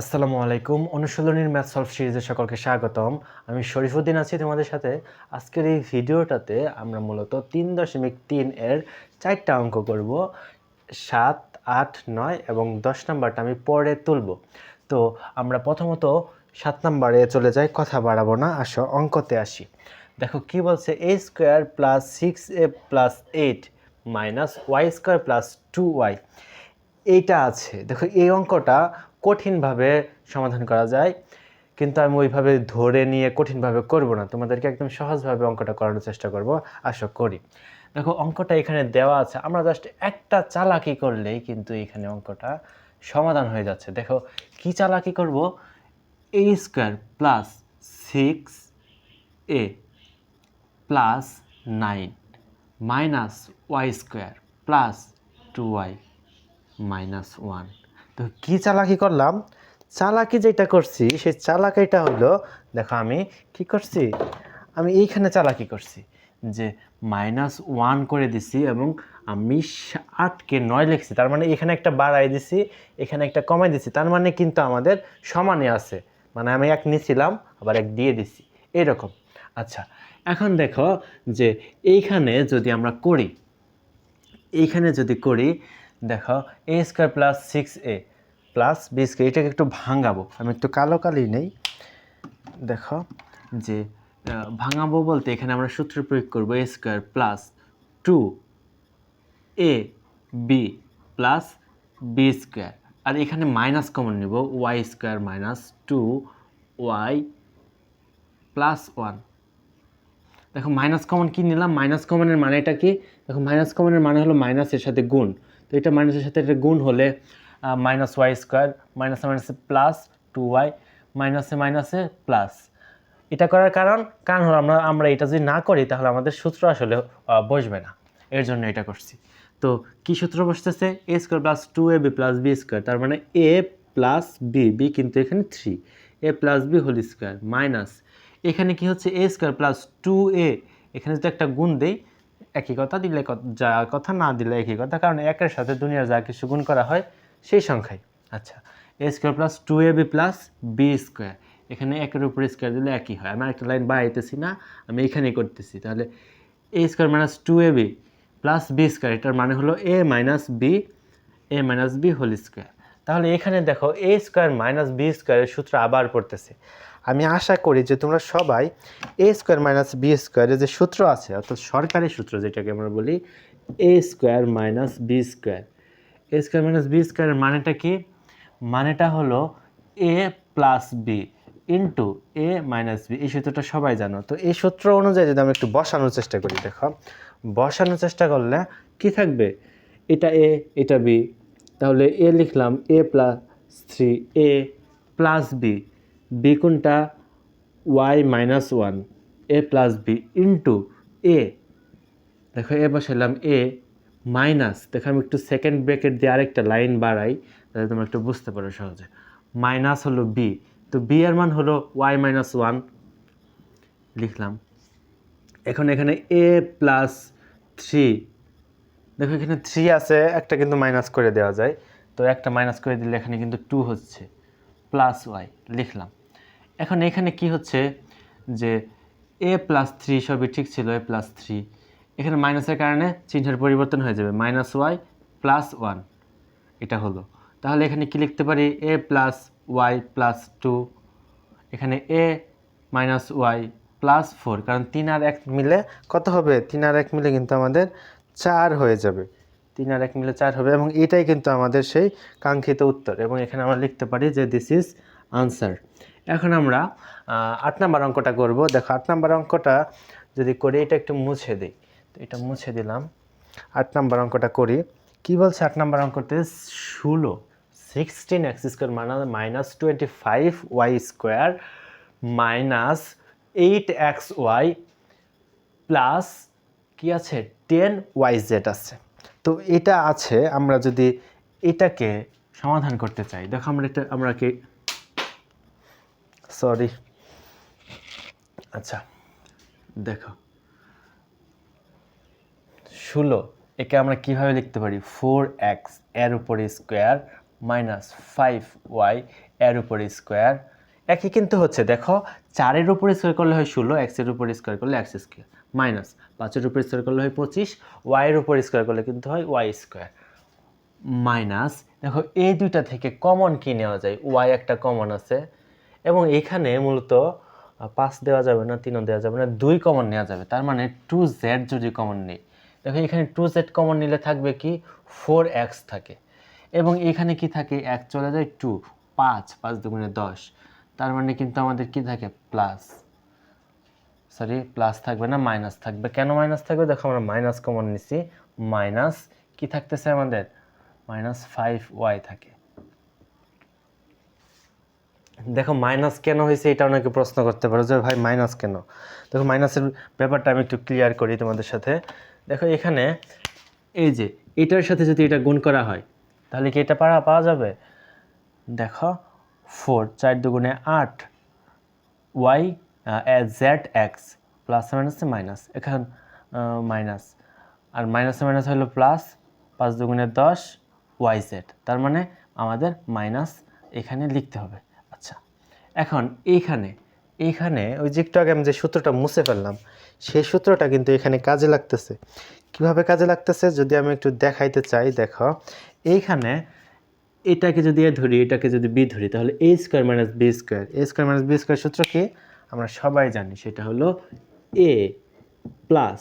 আসসালামু আলাইকুম। অনুশীলনীর math solve সিরিজে সকলকে স্বাগতম। আমি শরীফুদ্দিন আছি তোমাদের সাথে। আজকের এই ভিডিওটাতে আমরা মূলত তিন দশমিক তিন এর চারটা অঙ্ক করব। সাত, আট, নয় এবং দশ নাম্বারটা আমি পরে তুলব। তো আমরা প্রথমত সাত নাম্বারে চলে যাই, কথা বাড়াবো না, আসো অঙ্কতে আসি। দেখো কি বলছে? A square plus six A plus eight minus Y square plus two Y. এইটা আছে। দেখো এই অঙ্কটা কঠিনভাবে সমাধান করা যায়, কিন্তু আমি ওইভাবে ধরে নিয়ে কঠিনভাবে করব না। তোমাদেরকে একদম সহজভাবে অঙ্কটা করানোর চেষ্টা করব, আশা করি। দেখো, অঙ্কটা এখানে দেওয়া আছে। আমরা জাস্ট একটা চালাকি করলেই কিন্তু এখানে অঙ্কটা সমাধান হয়ে যাচ্ছে। দেখো, কি চালাকি করব? A square plus six A plus nine minus Y square plus two Y minus one কী চালাকি করলাম? চালাকি যেটা করছি, সেই চালাকিটা হলো, দেখো আমি কি করছি? আমি এইখানে চালাকি করছি যে মাইনাস ওয়ান করে দিছি এবং আমি আটকে নয় লিখছি। তার মানে এখানে একটা বাড়াই দিছি, এখানে একটা কমাই দিছি। তার মানে কিন্তু আমাদের সমানে আছে। মানে আমি এক নিছিলাম, আবার এক দিয়ে দিছি। এরকম। আচ্ছা এখন দেখো যে এইখানে যদি আমরা করি, এইখানে যদি করি, দেখো A square plus six A plus B square এটাকে একটু ভাঙাবো। আমি একটু কালো কালি নেই। দেখো যে ভাঙাবো বলতে এখানে আমরা সূত্র প্রয়োগ করব A square plus two A B plus B square আর এখানে মাইনাস কমন নেব Y square minus two Y plus one দেখো মাইনাস কমন কি নিলাম? মাইনাস কমনের মানেটা কি? দেখো মাইনাস কমনের মানে হলো মাইনাসের সাথে গুণ। তো এটা মাইনাসের সাথে এটা গুণ হলে মাইনাস ওয়াই স্কোয়ার মাইনাসে মাইনাসে প্লাস টু ওয়াই মাইনাসে মাইনাসে প্লাস এটা করার কারণ কারণ হলো আমরা আমরা এটা যদি না করি, তাহলে আমাদের সূত্র আসলে বসবে না। এর জন্য এটা করছি। তো কি সূত্র বসতেছে? A square plus two A B plus B square তার মানে এ প্লাস বি বি কিন্তু এখানে three A plus B whole square minus এখানে কি হচ্ছে? A square plus two A এখানে যদি একটা গুণ দেই, একই কথা দিলে যা কথা না দিলে একই কথা, কারণ একের সাথে দুনিয়ার যা কিছু গুণ করা হয় সেই সংখ্যায় আচ্ছা A square plus two A B plus B square এখানে একের উপরে স্কোয়ার দিলে একই হয়। আমি একটা লাইন বাড়াইতেছি না, আমি এখানেই করতেছি। তাহলে A square minus two A B plus B square এটার মানে হলো A minus B A minus B whole square তাহলে এখানে দেখো এ স্কোয়ার মাইনাস বি স্কোয়ারের সূত্র আবার পড়তেছে। আমি আশা করি যে তোমরা সবাই এ স্কোয়ার মাইনাস বি স্কোয়ারের যে সূত্র আছে, অর্থাৎ সরকারি সূত্র যেটাকে আমরা বলি A square minus B square A square minus B স্কোয়ারের মানেটা কি? মানেটা হলো A plus B into A minus B এই সূত্রটা সবাই জানো। তো এই সূত্র অনুযায়ী যদি আমি একটু বসানোর চেষ্টা করি, দেখো। বসানোর চেষ্টা করলে কি থাকবে? এটা এ এটা বি তাহলে এ লিখলাম A plus three A plus B B কোনটা? Y minus one A plus B into A দেখো এ বসালাম এ মাইনাস, দেখো আমি একটু সেকেন্ড ব্রেকেট দিয়ে আরেকটা লাইন বাড়াই, তাহলে তোমরা একটু বুঝতে পারো সহজে। মাইনাস হলো বি তো বি এর মান হলো ওয়াই মাইনাস ওয়ান লিখলাম। এখন এখানে এ প্লাস থ্রি দেখো এখানে থ্রি আছে, একটা কিন্তু মাইনাস করে দেওয়া যায়, তো একটা মাইনাস করে দিলে এখানে কিন্তু টু হচ্ছে প্লাস ওয়াই লিখলাম। এখন এখানে কি হচ্ছে? যে এ প্লাস থ্রি সবই ঠিক ছিল এ প্লাস থ্রি এখানে মাইনাসের কারণে চিহ্নের পরিবর্তন হয়ে যাবে, মাইনাস ওয়াই প্লাস ওয়ান। এটা হলো। তাহলে এখানে কি লিখতে পারি? A plus Y plus two. এখানে A minus Y plus four. কারণ তিন আর এক মিলে কত হবে? তিন আর এক মিলে কিন্তু আমাদের চার হয়ে যাবে। তিন আর এক মিলে চার হবে এবং এটাই কিন্তু আমাদের সেই কাঙ্ক্ষিত উত্তর। এবং এখানে আমরা লিখতে পারি যে দিস ইজ আনসার এখন আমরা আট নাম্বার অঙ্কটা করব। দেখো, আট নাম্বার অঙ্কটা যদি করে, এটা একটু মুছে দিই। তো এটা মুছে দিলাম। আট নাম্বার অঙ্কটা করি। কি বলছে আট নাম্বার অঙ্কতে? ষোলো sixteen X square minus twenty five Y square minus eight X Y plus কি আছে? টেন ওয়াই জেড আছে। তো এটা আছে, আমরা যদি এটাকে সমাধান করতে চাই। দেখো আমরা এটা, আমরা কি সরি আচ্ছা দেখো। ষোলো, একে আমরা কীভাবে লিখতে পারি? ফোর এক্সের উপরে স্কোয়ার মাইনাস ফাইভ ওয়াই এর উপরে স্কোয়ার একই কিন্তু হচ্ছে, দেখো, চারের উপর স্কোয়ার করলে হয় ষোলো এক্সের উপর স্কোয়ার করলে এক্স স্কোয়ার মাইনাস পাঁচের উপর স্কোয়ার করলে হয় পঁচিশ ওয়াইয়ের উপর স্কোয়ার করলে কিন্তু হয় ওয়াই স্কোয়ার মাইনাস দেখো, এই দুইটা থেকে কমন কী নেওয়া যায়? ওয়াই একটা কমন আছে, এবং এখানে মূলত পাঁচ দেওয়া যাবে না, তিনও দেওয়া যাবে না, দুই কমন নেওয়া যাবে। তার মানে টু জেড যদি কমন নেই দেখো, এখানে টু জেড কমন নিলে থাকবে কি? ফোর এক্স থাকে। এবং এখানে কি থাকে? এক চলে যায় টু পাঁচ পাঁচ দুগুণে দশ। তার মানে কিন্তু আমাদের কি থাকে? প্লাস সরি প্লাস থাকবে না মাইনাস থাকবে। কেন মাইনাস থাকবে? দেখো, আমরা মাইনাস কমন নিছি। মাইনাস কি থাকতেছে আমাদের? মাইনাস ফাইভ ওয়াই থাকে। দেখো মাইনাস কেন হয়েছে এটা অনেকে প্রশ্ন করতে পারো যে, ভাই মাইনাস কেন? দেখো মাইনাসের ব্যাপারটা আমি একটু ক্লিয়ার করি তোমাদের সাথে। দেখো এখানে এই যে, এটার সাথে যদি এটা গুণ করা হয়, তাহলে কি এটা পাওয়া পাওয়া যাবে? দেখো ফোর চার দুগুণে আট ওয়াই জেড এক্স প্লাস মাইনাসে মাইনাস এখন মাইনাস আর মাইনাসে মাইনাস হলো প্লাস পাঁচ দুগুণে দশ ওয়াই জেড তার মানে আমাদের মাইনাস এখানে লিখতে হবে। আচ্ছা এখন এইখানে এইখানে ওই যে আগে আমি যে সূত্রটা মুছে ফেললাম, সেই সূত্রটা কিন্তু এখানে কাজে লাগতেছে। কীভাবে কাজে লাগতেছে যদি আমি একটু দেখাইতে চাই, দেখো, এইখানে এটাকে যদি এ ধরি, এটাকে যদি বি ধরি, তাহলে A square minus B square. A square minus B square সূত্র কি? আমরা সবাই জানি, সেটা হলো A plus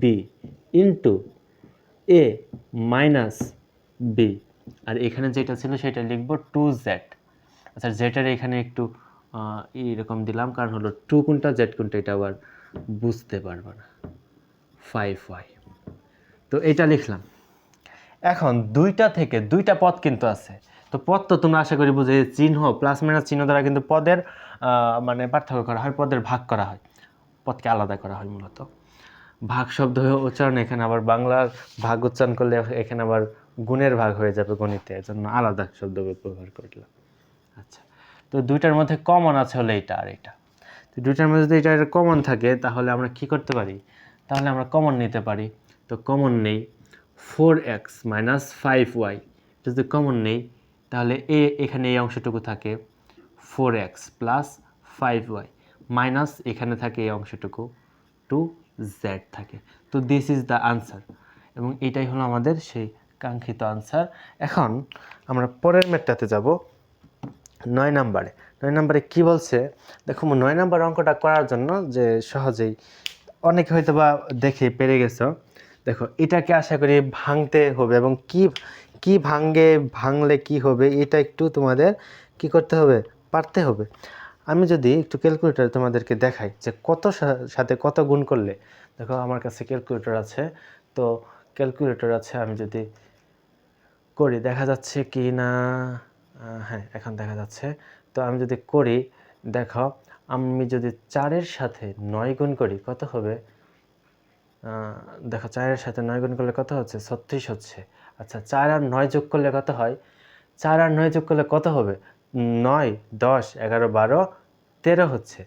B into A minus B. আর এখানে যেটা ছিল, সেটা লিখব টু জেড। আচ্ছা জেটের এখানে একটু এইরকম দিলাম। কারণ হলো টু কোনটা, জেড কোনটা, এটা আবার বুঝতে পারব না। ফাইভ ওয়াই তো এটা লিখলাম। এখন দুইটা থেকে দুইটা পদ কিন্তু আছে। তো পদ তো তোমরা আশা করি বুঝে চিহ্ন প্লাস মাইনাস চিহ্ন দ্বারা কিন্তু পদের মানে পার্থক্য করা হয়, পদের ভাগ করা হয়। পদকে আলাদা করা হয় মূলত। ভাগ শব্দ উচ্চারণ, এখানে আবার বাংলার ভাগ উচ্চারণ করলে এখানে আবার গুণের ভাগ হয়ে যাবে গণিতে। এর জন্য আলাদা শব্দ ব্যবহার করলাম। আচ্ছা। তো দুইটার মধ্যে কমন আছে হলে এটা আর এটা তো দুইটার মধ্যে যদি এটা কমন থাকে, তাহলে আমরা কি করতে পারি? তাহলে আমরা কমন নিতে পারি। তো কমন নেই four X minus five Y যদি কমন নেই, তাহলে এ এখানে এই অংশটুকু থাকে four X plus five Y minus এখানে থাকে এই অংশটুকু টু জেড থাকে। তো দিস ইজ দ্য আনসার এবং এটাই হলো আমাদের সেই কাঙ্ক্ষিত আনসার এখন আমরা পরের ম্যাটটাতে যাব। নয় নাম্বারে। নয় নাম্বারে কি বলছে? দেখো নয় নাম্বার অঙ্কটা করার জন্য যে সহজেই অনেকে হয়তো বা দেখে পেরে গেছো। দেখো, এটাকে আশা করি ভাঙতে হবে এবং কি কি ভাঙে, ভাঙলে কি হবে, এটা একটু তোমাদের কি করতে হবে? পারতে হবে। আমি যদি একটু ক্যালকুলেটর তোমাদেরকে দেখাই যে কত সাথে কত গুণ করলে। দেখো, আমার কাছে ক্যালকুলেটর আছে। তো ক্যালকুলেটর আছে, আমি যদি করি, দেখা যাচ্ছে কি না? হ্যাঁ এখন দেখা যাচ্ছে। তো আমি যদি করি, দেখো, আমি যদি চারের সাথে নয় গুণ করি, কত হবে? দেখো, চারের সাথে নয় গুণ করলে কত হচ্ছে? ছত্রিশ হচ্ছে। আচ্ছা চার আর নয় যোগ করলে কত হয়? চার আর নয় যোগ করলে কত হবে? নয়, দশ, এগারো, বারো, তেরো হচ্ছে।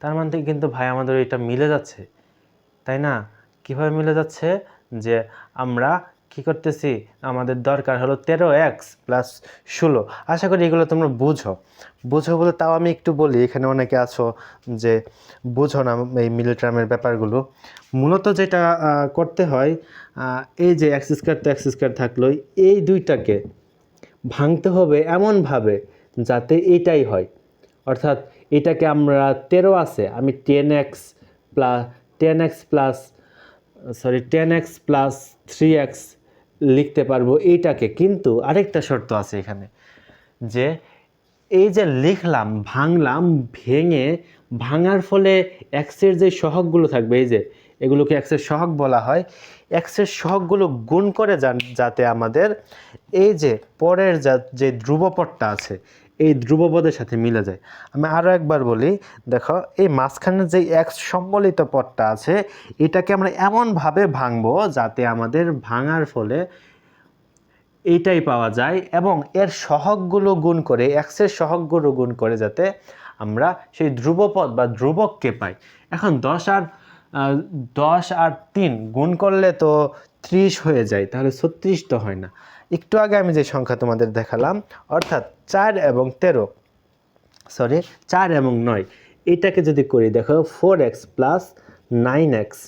তার মানে কিন্তু ভাই, আমাদের এটা মিলে যাচ্ছে। তাই না? কীভাবে মিলে যাচ্ছে? যে আমরা কি করতেছি? আমাদের দরকার হলো তেরো এক্স প্লাস ষোলো। আশা করি এগুলো তোমরা বুঝো। বুঝো বলে তাও আমি একটু বলি, এখানে অনেকে আছো যে বুঝো না এই মিলিটারামের ব্যাপারগুলো। মূলত যেটা করতে হয় এই যে এক্স স্কোয়ার তো এক্স স্কোয়ার থাকল, এই দুইটাকে ভাঙতে হবে এমনভাবে যাতে এটাই হয়। অর্থাৎ এটাকে আমরা তেরো আছে, আমি ten X plus ten X plus sorry ten X plus three X লিখতে পারব এইটাকে। কিন্তু আরেকটা শর্ত আছে এখানে, যে এই যে লিখলাম, ভাঙলাম, ভেঙে, ভাঙার ফলে এক্সের যে সহগগুলো থাকবে, এই যে এগুলোকে এক্সের সহগ বলা হয় এক্সের সহগগুলো গুণ করে যান- যাতে আমাদের এই যে পরের যা, যে ধ্রুবপটটা আছে এই ধ্রুবপদের সাথে মিলে যায়। আমি আরও একবার বলি, দেখো, এই মাঝখানের যে এক সম্বলিত পদটা আছে, এটাকে আমরা এমনভাবে ভাঙবো যাতে আমাদের ভাঙার ফলে এইটাই পাওয়া যায় এবং এর সহগগুলো গুণ করে এক্সের সহগগুলো গুণ করে যাতে আমরা সেই ধ্রুবপদ বা ধ্রুবককে পাই। এখন দশ আর দশ আর তিন গুণ করলে তো ত্রিশ হয়ে যায়, তাহলে ছত্রিশ তো হয় না। একটু আগে আমি যে সংখ্যা তোমাদের দেখালাম, অর্থাৎ চার এবং তেরো। সরি চার এবং নয়। এটাকে যদি করি, দেখো four X plus nine X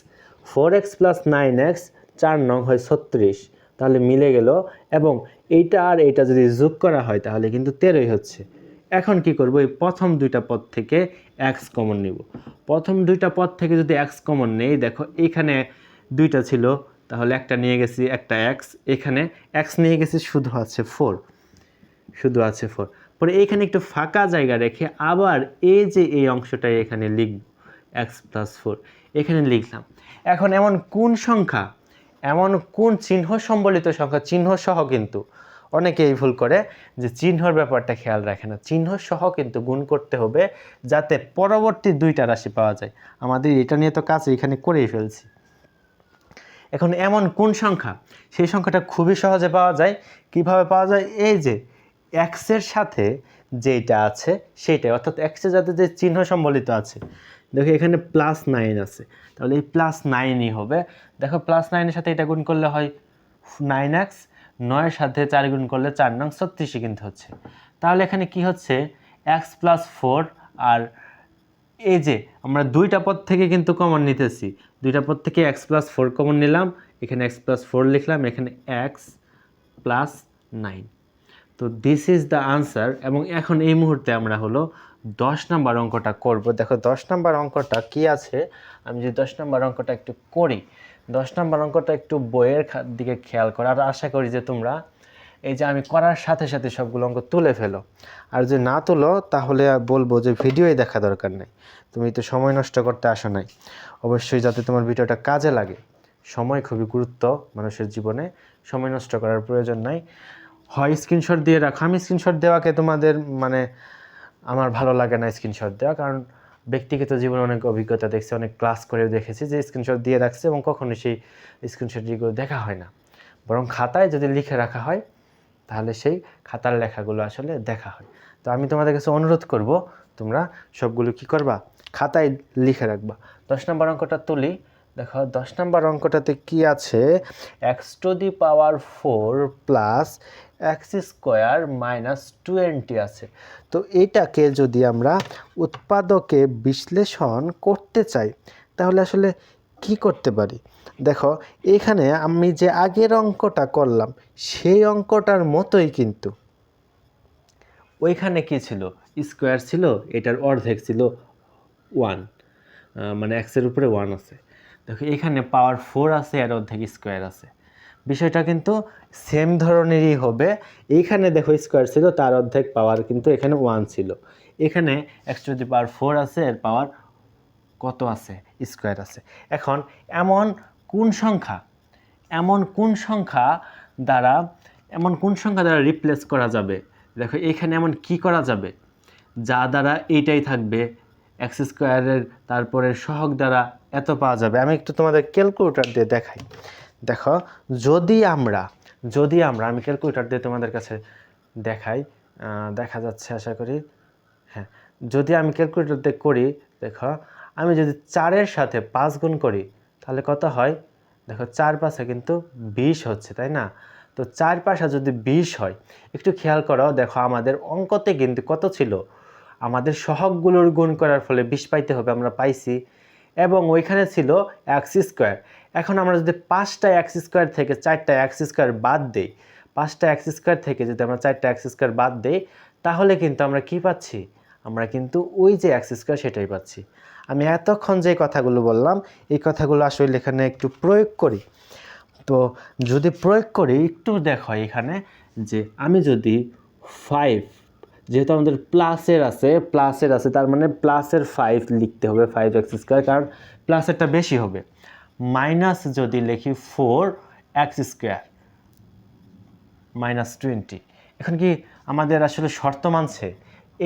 four X plus nine X চার নং হয় ছত্রিশ। তাহলে মিলে গেল। এবং এইটা আর এইটা যদি যোগ করা হয়, তাহলে কিন্তু তেরোই হচ্ছে। এখন কি করব? এই প্রথম দুইটা পদ থেকে এক্স কমন নিব। প্রথম দুইটা পদ থেকে যদি এক্স কমন নেই, দেখো এইখানে দুইটা ছিল। তাহলে একটা নিয়ে গেছি, একটা এক্স এখানে এক্স নিয়ে গেছি, শুধু আছে ফোর শুধু আছে ফোর পরে এখানে একটু ফাঁকা জায়গা রেখে আবার এই যে এই অংশটাই এখানে লিখব এক্স প্লাস ফোর এখানে লিখলাম, এখন এমন কোন সংখ্যা, এমন কোন চিহ্ন সম্বলিত সংখ্যা, চিহ্ন সহ কিন্তু অনেকে এই ভুল করে, যে চিহ্নর ব্যাপারটা খেয়াল রাখে না। চিহ্ন সহ কিন্তু গুণ করতে হবে যাতে পরবর্তী দুইটা রাশি পাওয়া যায়। আমাদের এটা নিয়ে তো কাজ এখানে করেই ফেলছি। এখন এমন কোন সংখ্যা, সেই সংখ্যাটা খুবই সহজে পাওয়া যায়। কীভাবে পাওয়া যায়? এই যে এক্সের সাথে যেটা আছে সেইটাই। অর্থাৎ এক্সের সাথে যে চিহ্ন সম্বলিত আছে। দেখো এখানে প্লাস নাইন আছে। তাহলে এই প্লাস নাইনই হবে। দেখো প্লাস নাইনের সাথে এটা গুণ করলে হয় নাইন এক্স নয়ের সাথে চার গুণ করলে চার নং ছত্রিশই কিন্তু হচ্ছে। তাহলে এখানে কি হচ্ছে? এক্স প্লাস ফোর আর এই যে আমরা দুইটা পদ থেকে কিন্তু কমন নিতেছি। দুইটা পদ থেকে এক্স প্লাস ফোর কমন নিলাম। এখানে এক্স প্লাস ফোর লিখলাম। এখানে এক্স প্লাস নাইন তো দিস ইজ দ্য আনসার এবং এখন এই মুহূর্তে আমরা হলো দশ নাম্বার অঙ্কটা করব। দেখো দশ নাম্বার অঙ্কটা কি আছে? আমি যদি দশ নাম্বার অঙ্কটা একটু করি, দশ নাম্বার অঙ্কটা একটু বইয়ের দিকে খেয়াল করো। আর আশা করি যে তোমরা এই যে আমি করার সাথে সাথে সবগুলো অঙ্ক তুলে ফেলো। আর যদি না তুলো, তাহলে বলব যে ভিডিওই দেখা দরকার নেই। তুমি তো সময় নষ্ট করতে আসো নাই। অবশ্যই যাতে তোমার ভিডিওটা কাজে লাগে। সময় খুবই গুরুত্ব মানুষের জীবনে। সময় নষ্ট করার প্রয়োজন নাই। হয় স্ক্রিনশট দিয়ে রাখো। আমি স্ক্রিনশট দেওয়াকে তোমাদের মানে আমার ভালো লাগে না স্ক্রিনশট দেওয়া, কারণ ব্যক্তিগত জীবনে অনেক অভিজ্ঞতা দেখছি, অনেক ক্লাস করেও দেখেছি যে স্ক্রিনশট দিয়ে রাখছে এবং কখনো সেই স্ক্রিনশটগুলো দেখা হয় না। বরং খাতায় যদি লিখে রাখা হয়, তাহলে সেই খাতার লেখাগুলো আসলে দেখা হয়। তো আমি তোমাদের কাছে অনুরোধ করব, তোমরা সবগুলো কি করবা? খাতায় লিখে রাখবা। দশ নম্বর অঙ্কটা তুলি। দেখো, দশ নম্বর অঙ্কটাতে কি আছে? X to the power four plus X square minus twenty আছে। তো এটাকে যদি আমরা উৎপাদকে বিশ্লেষণ করতে চাই, তাহলে আসলে কি করতে পারি? দেখো, এখানে আমি যে আগের অঙ্কটা করলাম, সেই অঙ্কটার মতোই কিন্তু। ওইখানে কি ছিল? স্কোয়ার ছিল, এটার অর্ধেক ছিল ওয়ান মানে এক্সের উপরে ওয়ান আছে। দেখো, এখানে পাওয়ার ফোর আছে, এর অর্ধেক স্কোয়ার আছে। বিষয়টা কিন্তু সেম ধরনেরই হবে। এইখানে দেখো স্কোয়ার ছিল, তার অর্ধেক পাওয়ার কিন্তু এখানে ওয়ান ছিল। এখানে X to the power four আছে, এর পাওয়ার কত আছে? স্কোয়ার আছে। এখন, এমন কোন সংখ্যা? এমন কোন সংখ্যা দ্বারা, এমন কোন সংখ্যা দ্বারা রিপ্লেস করা যাবে? দেখো, এখানে এমন কি করা যাবে? যা দ্বারা এইটাই থাকবে এক্স স্কোয়ারের তারপরে সহগ দ্বারা এত পাওয়া যাবে। আমি একটু তোমাদের ক্যালকুলেটর দিয়ে দেখাই। দেখো, যদি আমরা যদি আমরা, আমি ক্যালকুলেটর দিয়ে তোমাদের কাছে দেখাই দেখা যাচ্ছে, আশা করি হ্যাঁ যদি আমি ক্যালকুলেটর দিয়ে করি, দেখো, আমি যদি চারের সাথে পাঁচ গুণ করি, তাহলে কত হয়? দেখো, চার পাশে কিন্তু বিশ হচ্ছে, তাই না? তো চার পাশে যদি বিশ হয়, একটু খেয়াল করো, দেখো, আমাদের অঙ্কতে কিন্তু কত ছিল? আমাদের সহগগুলোর গুণ করার ফলে বিষ পাইতে হবে, আমরা পাইছি এবং ওইখানে ছিল এক্স স্কোয়ার। এখন আমরা যদি পাঁচটা এক্স স্কোয়ার থেকে চারটা এক্স স্কোয়ার বাদ দিই, পাঁচটা এক্স স্কোয়ার থেকে যদি আমরা চারটা এক্স স্কোয়ার বাদ দিই, তাহলে কিন্তু আমরা কি পাচ্ছি? আমরা কিন্তু ওই যে এক্স স্কোয়ার সেটাই পাচ্ছি। আমি এতক্ষণ যে কথাগুলো বললাম, এই কথাগুলো আসলে এখানে একটু প্রয়োগ করি। তো যদি প্রয়োগ করি, একটু দেখো এখানে যে আমি যদি ফাইভ যেহেতু আমাদের প্লাসের আছে প্লাসের আছে, তার মানে প্লাসের ফাইভ লিখতে হবে ফাইভ এক্স স্কোয়ার কারণ প্লাসেরটা বেশি হবে। মাইনাস যদি লিখি four X square minus twenty এখন কি আমাদের আসলে শর্ত মানছে?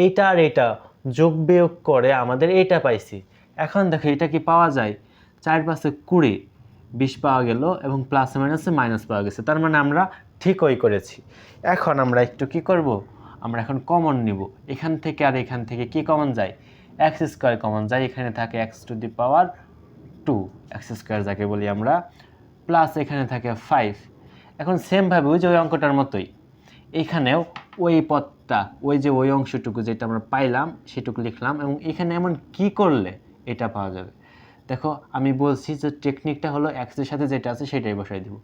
এইটা আর এইটা যোগ বিয়োগ করে আমাদের এইটা পাইছি। এখন দেখো এটা কি পাওয়া যায়? চার পাশে কুড়ি, বিশ পাওয়া গেল এবং প্লাসে মাইনাসে মাইনাস পাওয়া গেছে। তার মানে আমরা ঠিকই করেছি। এখন আমরা একটু কি করব? আমরা এখন কমন নিব। এখান থেকে আর এখান থেকে কি কমন যায়? এক্স স্কোয়ার কমন যায়, এখানে থাকে X to the power two X square যাকে বলি আমরা প্লাস এখানে থাকে ফাইভ এখন সেমভাবে ওই যে ওই অঙ্কটার মতোই, এখানেও ওই পথটা ওই যে ওই অংশটুকু যেটা আমরা পাইলাম, সেটুকু লিখলাম এবং এখানে এমন কি করলে এটা পাওয়া যাবে? দেখো, আমি বলছি যে টেকনিকটা হলো এক্সের সাথে যেটা আছে সেটাই বসাই দিব।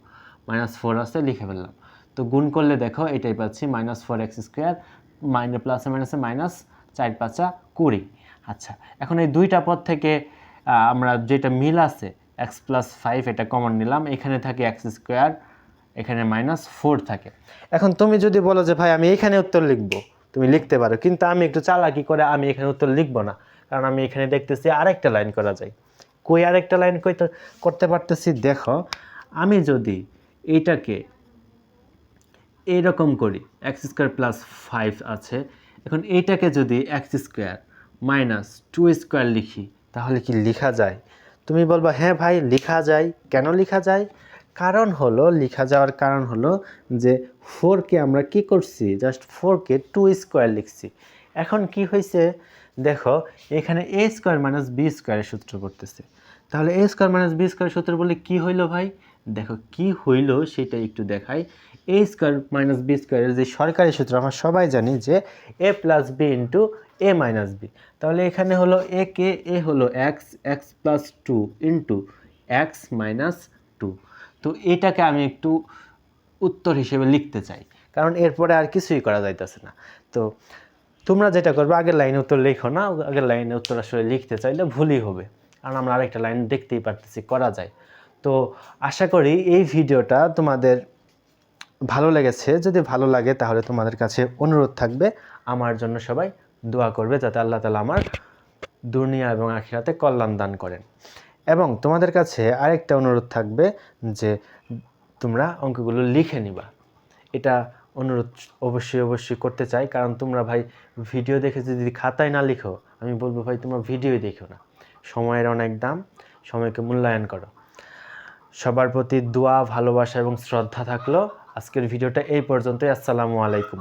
মাইনাস ফোর আছে, লিখে ফেললাম। তো গুণ করলে দেখো এটাই পাচ্ছি minus four X square minus প্লাসে মাইনাসে মাইনাস চার পাঁচা কুড়ি। আচ্ছা এখন এই দুইটা পদ থেকে আমরা যেটা মিল আছে এক্স প্লাস ফাইভ এটা কমন নিলাম, এখানে থাকে এক্স স্কোয়ার এখানে মাইনাস ফোর থাকে। এখন তুমি যদি বলো যে, ভাই, আমি এখানে উত্তর লিখব। তুমি লিখতে পারো, কিন্তু আমি একটু চালাকি করে আমি এখানে উত্তর লিখব না, কারণ আমি এখানে দেখতেছি আরেকটা লাইন করা যায়। কই আরেকটা লাইন কই করতে পারতেছি? দেখো, আমি যদি এইটাকে এইরকম করি এক্স স্কোয়ার প্লাস ফাইভ আছে। এখন এইটাকে যদি X square minus two square লিখি, তাহলে কি লিখা যায়? তুমি বলবা হ্যাঁ ভাই, লেখা যায়। কেন লিখা যায়? কারণ হলো, লিখা যাওয়ার কারণ হলো যে ফোরকে আমরা কি করছি? জাস্ট ফোরকে টু স্কোয়ার লিখছি। এখন কি হয়েছে দেখো, এখানে এ স্কোয়ার মাইনাস বি স্কোয়ারের সূত্র করতেছে তাহলে A square minus B square সূত্র বলে কি হইল ভাই? দেখো, কি হইল সেটা একটু দেখাই। এ স্কোয়ার মাইনাস বি স্কোয়ারের যে সরকারি সূত্র, আমরা সবাই জানি যে A plus B into A minus B তাহলে এখানে হলো এ কে এ হলো X X plus two into X minus two তো এটাকে আমি একটু উত্তর হিসেবে লিখতে চাই, কারণ এরপরে আর কিছুই করা যাইতেছে না। তো তোমরা যেটা করবে, আগের লাইনে উত্তর লেখো না, আগের লাইনে উত্তর আসলে লিখতে চাইলে ভুলই হবে, কারণ আমরা আরেকটা লাইন দেখতেই পারতেছি, করা যায়। তো আশা করি এই ভিডিওটা তোমাদের ভালো লেগেছে, যদি ভালো লাগে তাহলে তোমাদের কাছে অনুরোধ থাকবে, আমার জন্য সবাই দোয়া করবে যাতে আল্লাহ তালা আমার দুনিয়া এবং আখিরাতে কল্যাণ দান করেন। এবং তোমাদের কাছে আরেকটা অনুরোধ থাকবে যে তোমরা অঙ্কগুলো লিখে নিবা। এটা অনুরোধ অবশ্যই অবশ্যই করতে চাই, কারণ তোমরা ভাই ভিডিও দেখে যদি খাতায় না লিখো, আমি বলব ভাই তোমরা ভিডিওই দেখো না। সময়ের অনেক দাম, সময়কে মূল্যায়ন করো। সবার প্রতি দোয়া, ভালোবাসা এবং শ্রদ্ধা থাকল। আজকের ভিডিওটা এই পর্যন্তই। আসসালামু আলাইকুম।